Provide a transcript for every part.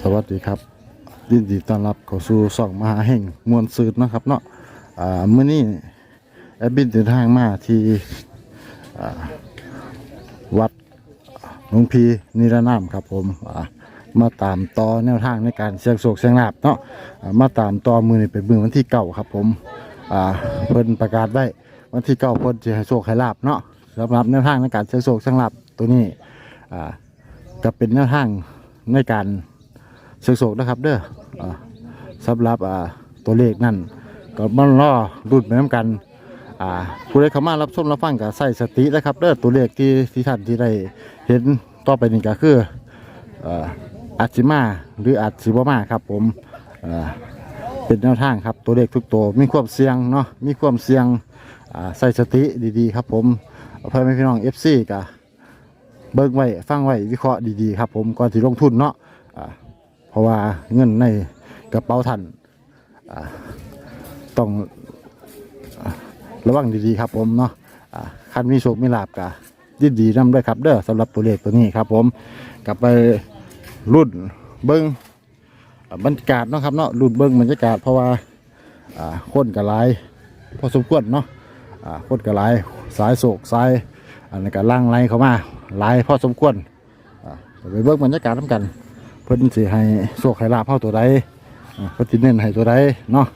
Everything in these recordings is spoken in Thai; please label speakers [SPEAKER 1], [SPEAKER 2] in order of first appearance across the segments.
[SPEAKER 1] สวัสดีครับ ยินดีต้อนรับเข้าสู่ส่องมหาแห่งมวลซืดนะครับเนาะอ่ามื้อนี้แอดบินเดินทางมาที่อ่าวัดหลวงพีนิรนามครับผมอ่ามาตามต่อแนวทางในการเสียงโศกเสียงลาบเนาะอ่ามาตามต่อมือนี่เป็นมือวันที่เก้าครับผมอ่าเพิ่นประกาศไว้วันที่เก้าเพิ่นจะให้โศกให้ลาบเนาะสำหรับแนวทางในการเสียงโศกเสียงลาบตัวนี้อ่าก็เป็นแนวทางในการ โศกนะครับ เด้ออ่าสำหรับอ่าตัวเลขนั่นก็มันล่อรุ่นไปน้ำกันอ่าผู้ใดเข้ามารับชมรับฟังก็ใส่สตินะครับเด้อตัวเลขที่ที่ท่านที่ได้เห็นต่อไปนี่ก็คืออ่าอาจสิมาหรืออาจสิบ่มาครับ ผมอ่าเป็นแนวทางครับตัวเลขทุกตัวมีความเสี่ยงเนาะมีความเสี่ยงอ่าใส่สติดีๆ ครับ ผมเพื่อนพี่น้อง FC ก็เบิ่งไว้ฟังไว้วิเคราะห์ดีๆครับ ผมก่อนที่ลงทุนเนาะ เพราะว่าเงินในกระเป๋าท่านต้องระวังดีๆครับผมเนาะคันมีโชคมีลาบกะยินดีนำด้วยครับเด้อสำหรับตัวเลขตัวนี้ครับผมกลับไปรุ่นเบิ้งอ่าบรรยากาศเนาะครับเนาะรุ่นเบิ้งบรรยากาศเพราะว่าคนกระไรพอสมควรเนาะคนกระไรสายโศกสายอันนี้ก็ล่างไรเข้ามาหลายพอสมควรไปเบิ้งบรรยากาศน้ำกัน พิ่นสิให้โชคให้ลาภเฮาตัวใดเพิ่นสิเน้นให้ตัวใดเนาะ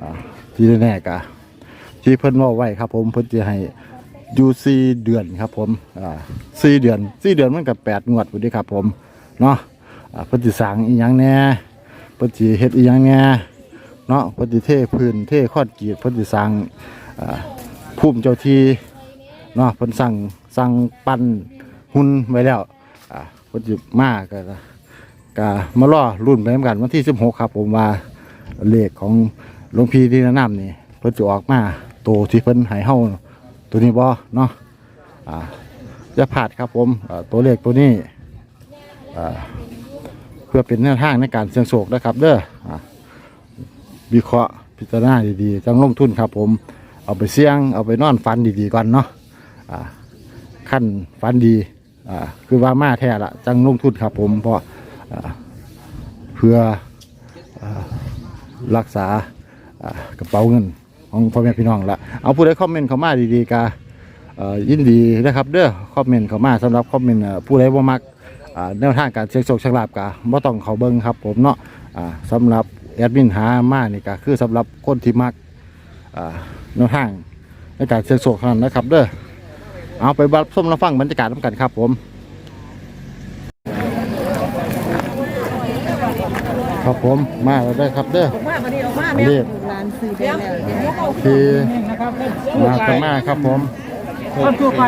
[SPEAKER 1] อ่าที่แน่ๆกะที่เพิ่นว้าไว้ครับ ผมเพิ่นสิให้อยู่สี่เดือนครับ ผมอ่าสี่เดือนสี่เดือนมันกับแปดงวดพุ่นด้ครับ ผมเนาะเพิ่นสิสร้างอีหยังแน่เพิ่นสิเฮ็ดอีหยังแน่เนาะเพิ่นสิเทพื้นเทคอนกรีตเพิ่นสิสร้างอ่าภูมิเจ้าที่เนาะเพิ่นสั่งสั่งปั้นหุ่นไว้แล้วอ่าเพิ่นสิมาก็ ก็มาล่อรุ่นไปเหมือนกันวันที่ 16 ครับ ผมว่าเลขของหลวงพี่ที่แนะนำนี่เพิ่นจะออกมาโตวที่เพิ่นใหายเฮาตัวนี้บ่เนาะอ่าจะผาดครับผมอ่าตัวเลขตัวนี้อ่าเพื่อเป็นแนวทางในการเสี่ยงโชคนะครับเด้ออ่าวิเคราะห์พิจารณาดีๆจังลงทุนครับผมเอาไปเสี่ยงเอาไปนอนฝันดีๆก่อนเนาะอ่าขั้นฝันดีอ่าคือว่ามาแท้ละจังลงทุนครับผมเพราะ เพื่ออรักษากระเป๋าเงินของพ่อแม่พี่น้องละเอาผู้ใดคอมเมนต์เข้ามาดีๆกาเอ่อยินดีนะครับเด้อคอมเมนต์เข้ามาสำหรับคอมเมนต์ผู้ใดบ่มักแนวทางการเช็คโชคช็คลาบกาบ่ต้องเขาเบิ่งครับผมเนาะอ่าสำหรับแอดมินหามานี่ก็คือสำหรับคนที่มักแนวทางในการเช็คโชคเท่านั้นนะครับเด้อเอาไปรับชมรับฟังบรรยากาศน้ำกันครับผม ครับ ผมมาแล้วได้ครับเด้อ
[SPEAKER 2] มาวันนี้ออกมา
[SPEAKER 1] เรี
[SPEAKER 2] แม่
[SPEAKER 1] ยก
[SPEAKER 2] ร้านซื้อได้แล้วเดี๋ยว
[SPEAKER 1] คือมากันมาครับผม
[SPEAKER 3] คนทั่วไป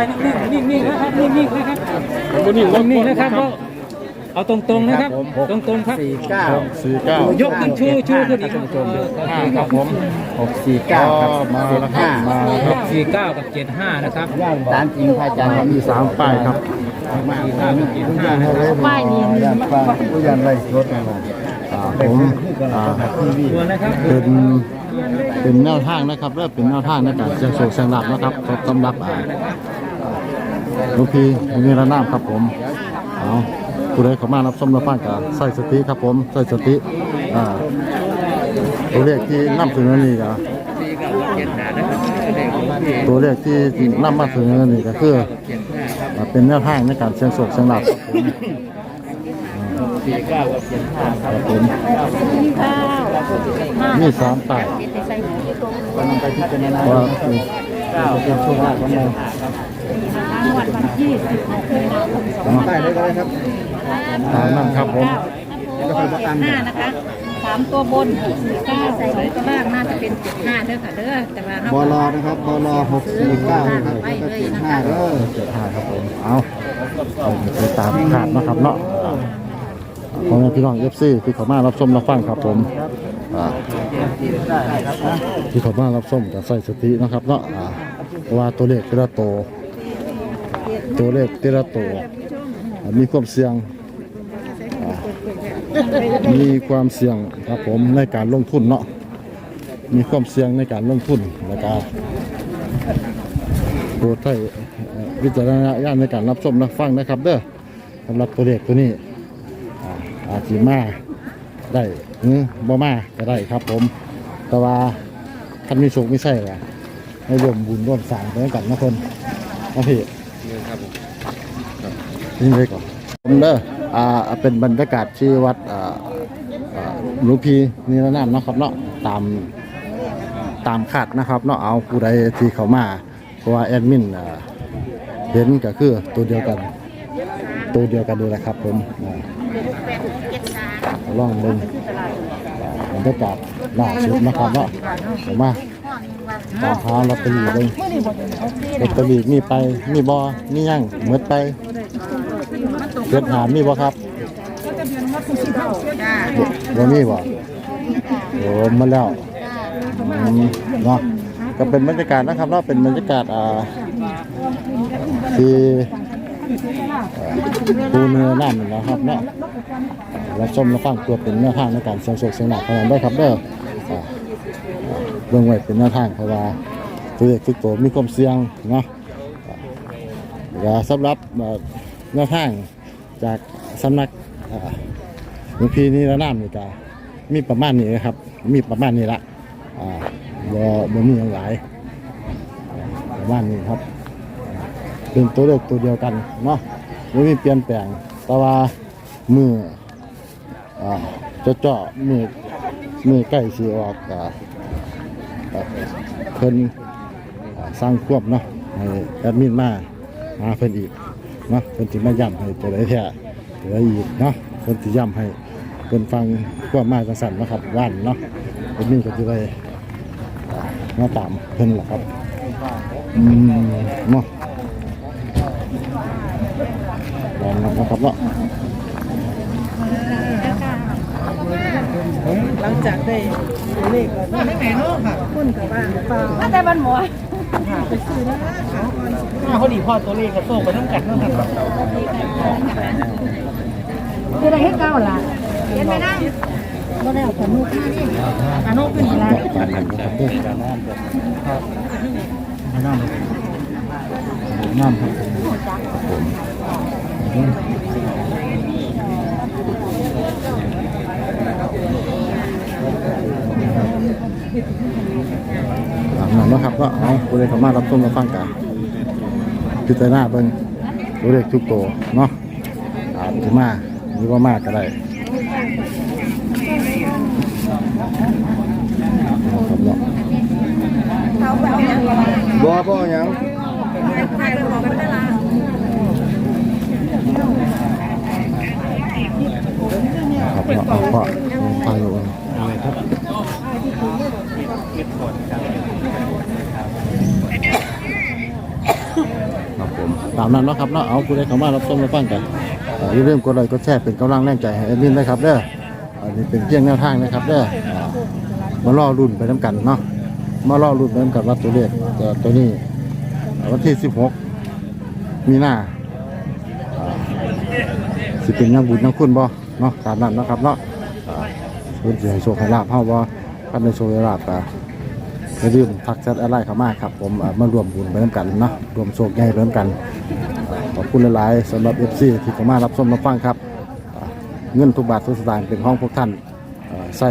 [SPEAKER 3] นิ่งๆนิ่งๆนะครับนิ่งๆนะครับนิ่งๆนะครับเอาเอาตรงๆนะครับ ตรงๆครับ
[SPEAKER 1] สี่เก้าสี่เก้าย
[SPEAKER 3] กขึ้นชูชูขึ้นอีก
[SPEAKER 1] ห้าครับผม
[SPEAKER 4] หกสี่เก้าครับ
[SPEAKER 1] มา
[SPEAKER 4] เจ็ด
[SPEAKER 1] แล้วครั
[SPEAKER 4] ห้า
[SPEAKER 1] บมาค
[SPEAKER 3] ห
[SPEAKER 1] รับ
[SPEAKER 3] กสี่เก้ากับเจ็ดห้านะครับ
[SPEAKER 4] ตามจริงพระอาจารย์
[SPEAKER 1] มีสามป้ายครับ
[SPEAKER 3] สี่เก้ากับเจ็ดห้านะครับ
[SPEAKER 2] ป้ายนี้
[SPEAKER 4] ยันฟ้าผู้ยันไรรถอะไร
[SPEAKER 1] อ่า ผมเป็นเป็นแนวทางนะครับเริ่มเป็นแนวทางในการเสี่ยงโชคเสี่ยงลาบนะครับสำหรับอ่าลูกพี่มีระนาบครับผมเอาผู้ใดเข้ามารับชมรับฟังกับใส่สติครับผมใส่สติอ่าตัวเลขที่นำเสนอนี่ก็ตัวเลขที่นำมาเสนอนี่ก็คือเป็นแนวทางในการเสี่ยงโชคเสี่ยงรับ
[SPEAKER 4] สี่เก้ากับเจ็ดห้า
[SPEAKER 1] ครับผม
[SPEAKER 2] ข้าว
[SPEAKER 1] มีสามป้าย
[SPEAKER 4] วันนั้นไปที่เป็นนา
[SPEAKER 1] ว่า
[SPEAKER 4] เก้าเป็นช่วงแรกของเรา
[SPEAKER 2] วันวันที่สิบหกมีนาคมสอง
[SPEAKER 4] ใต้ได้ก็ได้ครับ
[SPEAKER 1] ตามนั้นครับผม
[SPEAKER 2] ห้านะคะสามตัวบนสี่เก้าสองตัวล่างน่าจะเป็นเจ็ดห้าเด้อค่ะเด้อแต่ว่า
[SPEAKER 4] บอลอนะครับบอลอหกสี่เก้านะครับแล้วก็เจ็ดห้าเด้อ
[SPEAKER 1] เจ็ดห้าครับผมเอาเอาไปตามขาดนะครับเนาะอ่า ของพี่น้องเอฟซีที่เขามารับชมรับฟังครับผมที่เขามารับชมกับใส่สตินะครับเนาะว่าตัวเลขแต่ละตัวตัวเลขแต่ละตัวมีความเสี่ยงมีความเสี่ยงครับผมในการลงทุนเนาะมีความเสี่ยงในการลงทุนแล้วก็โปรดใช้วิจารณญาณในการรับชมรับฟังนะครับเด้อสำหรับตัวเลขตัวนี้ อ่าจสิมาได้หรือบ่มาก็ได้ครับผม แต่ว่าท่านมีโชคไม่ใช่แหละให้ร่วมบุญร่วมสร้างไปด้วยกันนะคนนะพี่
[SPEAKER 3] นี่ครับผม
[SPEAKER 1] นี่เลยก่อนผมเด้ออ่าเป็นบรรยากาศที่วัดอ่าหลวงพี่นี่ละนามเนาะครับเนาะตามตามคาดนะครับเนาะเอาผู้ใดที่เขามาเพราะว่าแอดมินอ่าเห็นก็คือตัวเดียวกัน ตัวเดียวกันเลยแหละครับผมอ่า ลองเบิ่งบรรยากาศล่าสุดนะครับเนาะผมมาตามหาลอตเตอรี่เบิ่งลอตเตอรี่มีไปมีบ่มียังหมดไปเจ็ดหามีบ่ครับบ่บ่มีบ่โอ้มาแล้วอืมเนาะก็เป็นบรรยากาศนะครับเนาะเป็นบรรยากาศอ่าที่ ปูเนื้อน้ำนี่นะครับเนาะเราชมเราฟังตัวเป็นแนวทางในการเสียงโศกเสียงหนักขนาดได้ครับเด้อเบิ่งไว้เป็นแนวทางเพราะว่าตัวเอกทุกตัวมีความเสี่ยงเนาะก็สำหรับเอ่อทางจากสำนักหลวงพี่นี่ระนามนี่ก็มีประมาณนี้นะครับ มีประมาณนี้ละอ่าบ่บ่มีอย่างหลายประมาณนี้ครับ เป็นตัวเลขตัวเดียวกันเนาะไม่มีเปลี่ยนแปลงแต่ว่ามืออ่าเจาะมือมือใกล้สิออกอ่าเพิ่นสร้างควบเนาะให้แอดมินมามาเพิ่นอีกเนาะเพิ่นสิมาย้ำให้ตัวใดแท้ตัวใดอีกเนาะเพิ่นสิย้ำให้เพิ่นฟังความหมาจังซั่นนะครับว่านเนาะเพิ่นก็สิได้อ่ามาตามเพิ่นล่ะครับอืมเนาะ ลองนะครับเนาะ
[SPEAKER 4] หลังจากได้เลขแล้วได้แม่น้องค่ะคุณกับบ้านเปล่า
[SPEAKER 2] ถ้าแต่มันหมอ
[SPEAKER 4] เขาดีพ่อตัวเลขกับโซ่ไปทั้งกันนั่นครับ
[SPEAKER 2] คืออะไรให้เก้าล่ะเห็นไหมนั่งบ่ได้เอาขนลูกมาดิอานุขึ้นมา
[SPEAKER 1] เนาะตามนั้นนะครับเด้อน้ำน้ำครับตาม นั้นนะครับก็เอาผู้ใดเข้ามารับชมรับฟังกันพิจารณาเบิ่งตัวเลขทุกตัวเนาะอาจจะมาหรือว่ามากก็ได้ครับเนาะ
[SPEAKER 4] บัวบัวยัง
[SPEAKER 1] ครับเนาะฟังอยู่ว่าอะครับครับผมตามนั้นเนาะครับเนาะเอาผู้ใดเข้ามารับชมรับฟังกันเอ่ออย่าลืมกดไลค์กดแชร์เป็นกำลังแรงใจให้แอดมินนะครับเด้ออันนี้เป็นเพียงแนวทางนะครับเด้อมาล่อรุ่นไปน้ำกันเนาะมาล่อรุ่นไปน้ำกันว่าตัวเลขตัวตัวนี้วันที่ 16 มีนาอ่าสิเป็นยังบุญยังคุณบ่ เนาะตามนั้นนะครับเนาะอ่าคุณจะให้โชคให้ลาบเฮาบ่คันในโชคให้ลาบก็อย่าลืมทักแชทอะไรเข้ามาครับ ผมอ่ามารวมบุญไปน้ำกันเนาะรวมโชคใหญ่ไปน้ำกันขอบคุณหลายๆสำหรับ FC ที่เข้ามารับชมรับฟังครับอ่าเงินทุกบาททุกสตางค์เป็นของพวกท่านใส่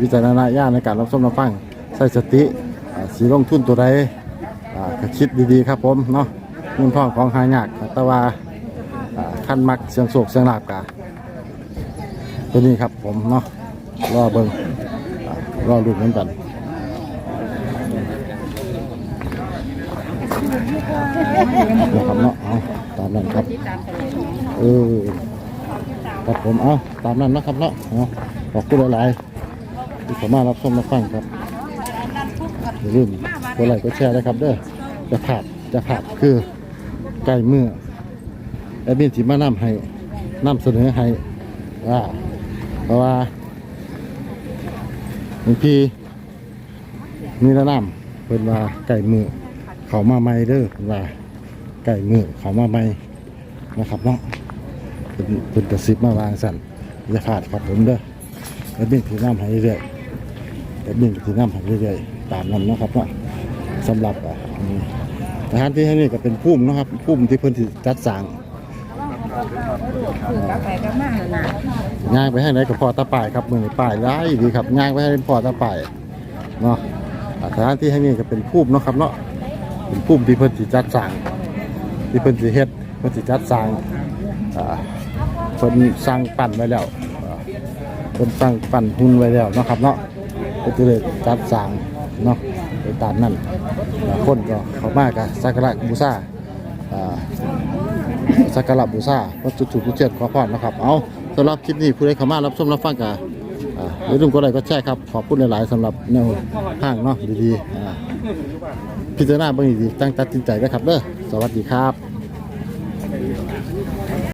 [SPEAKER 1] วิจารณญาณในการรับชมรับฟังใส่สติสีลงทุนตัวใดอ่าคิดดีๆครับผมเนาะเงินทองของหายากแต่ว่าอ่าขั้นมักเสียงโศกเสียงลาบกา ตัวนี้ครับผมเนาะรอเบิงรอดูเหมือนกันนะครับเนาะเอาตามนั้นครับเออครับผมเอาตามนั้นนะครับเนาะเอาขอบคุณหลายๆที่เข้ามารถรับชมรับฟังครับอย่าลืมกดไลค์กดแชร์นะครับเด้อจะขาดจะขาดคือไก่เมื่อแอดมินที่มานำให้นำเสนอให้ว่า เพราะว่าบางทีมีระนำเป็นว่าไก่มือเขามาใหม่เด้อเพิ่นว่าไก่มือเขามาใหม่นะครับเนาะเป็นเป็นกระซิบมาวางสั่นอย่าขาดครับผมเด้อแล้วบินถือน้ำให้เรื่อยแล้วบินถือน้ำให้เรื่อยตามนั้นเนาะครับเนาะสำหรับอะสถานที่แห่งนี้ก็เป็นพุ่มนะครับพุ่มที่เพิ่นจัดสร้าง
[SPEAKER 2] คือกลับไปกลับมาหน่ะ
[SPEAKER 1] ย่างไปให้ไหนกับพ่อตาป่ายครับมือนป่ายร้ายดีครับย่างไปให้พ่อตาป่ายเนาะอ่าสถานที่ให้นี่ก็เป็นภูมิเนาะครับเนาะเป็นภูมิที่เพิ่นสิจัดสร้างที่เพิ่นสิเฮ็ดเพิ่นสิจัดสร้างเพิ่นสร้างปั้นไว้แล้วเพิ่นสร้างปั้นหุ่นไว้แล้วเนาะครับเนาะเพิ่นเลยจัดสร้างเนาะไปตามนั้นคนก็เข้ามาก็สักการะบูชา สักการะบูชาพระจุดถูกเชิดขอพรนะครับ เอาสำหรับคลิปนี้ผู้ใดเข้ามารับชมรับฟังกันอย่าลืมกดไลค์กดแชร์ครับ ขอบคุณหลาย ๆสำหรับแนวทางเนาะดีๆพิจารณาเบางดีๆตั้งตัดสินใจนะครับเด้อสวัสดีครับ